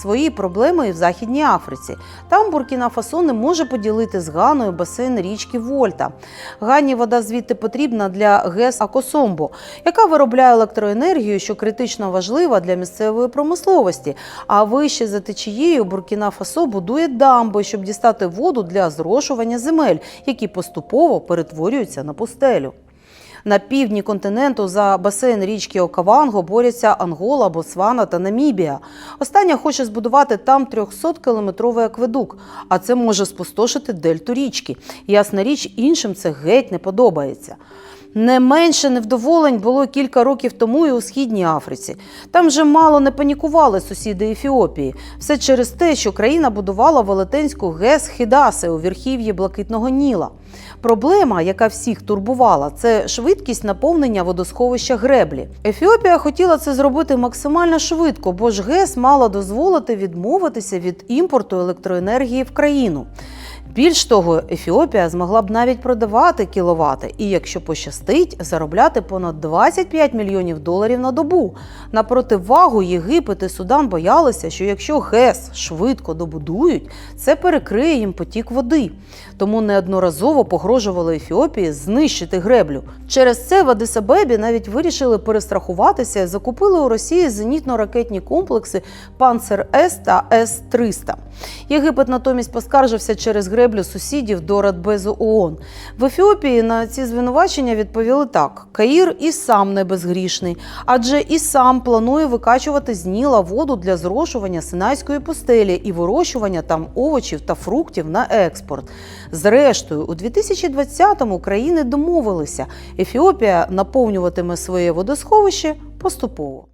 свої проблеми і в Західній Африці. Там Буркіна Фасо не може поділити з Ганою басейн річки Вольта. Гані вода звідти потрібна для ГЕС Акосомбо, яка виробляє електроенергію, що критично важлива для місцевої промисловості. А вище за течією Буркіна Фасо будує дамби, щоб дістати воду для зрошування земель, які поступово перетворюються на пустелю. На півдні континенту за басейн річки Окаванго борються Ангола, Ботсвана та Намібія. Остання хоче збудувати там 300-кілометровий акведук, а це може спустошити дельту річки. Ясна річ, іншим це геть не подобається. Не менше невдоволень було кілька років тому і у східній Африці. Там вже мало не панікували сусіди Ефіопії. Все через те, що країна будувала велетенську ГЕС Хідаси у верхів'ї Блакитного Ніла. Проблема, яка всіх турбувала, це швидкість наповнення водосховища греблі. Ефіопія хотіла це зробити максимально швидко, бо ж ГЕС мала дозволити відмовитися від імпорту електроенергії в країну. Більш того, Ефіопія змогла б навіть продавати кіловати і, якщо пощастить, заробляти понад 25 мільйонів доларів на добу. На противагу Єгипет і Судан боялися, що якщо ГЕС швидко добудують, це перекриє їм потік води. Тому неодноразово погрожували Ефіопії знищити греблю. Через це в Адисабебі навіть вирішили перестрахуватися і закупили у Росії зенітно-ракетні комплекси Панцер С та С-300. Єгипет натомість поскаржився через греблю сусідів до Радбезу ООН. В Ефіопії на ці звинувачення відповіли так: Каїр і сам не безгрішний, адже і сам планує викачувати з Ніла воду для зрошування Синайської пустелі і вирощування там овочів та фруктів на експорт. Зрештою, у 2020-му країни домовилися, Ефіопія наповнюватиме своє водосховище поступово.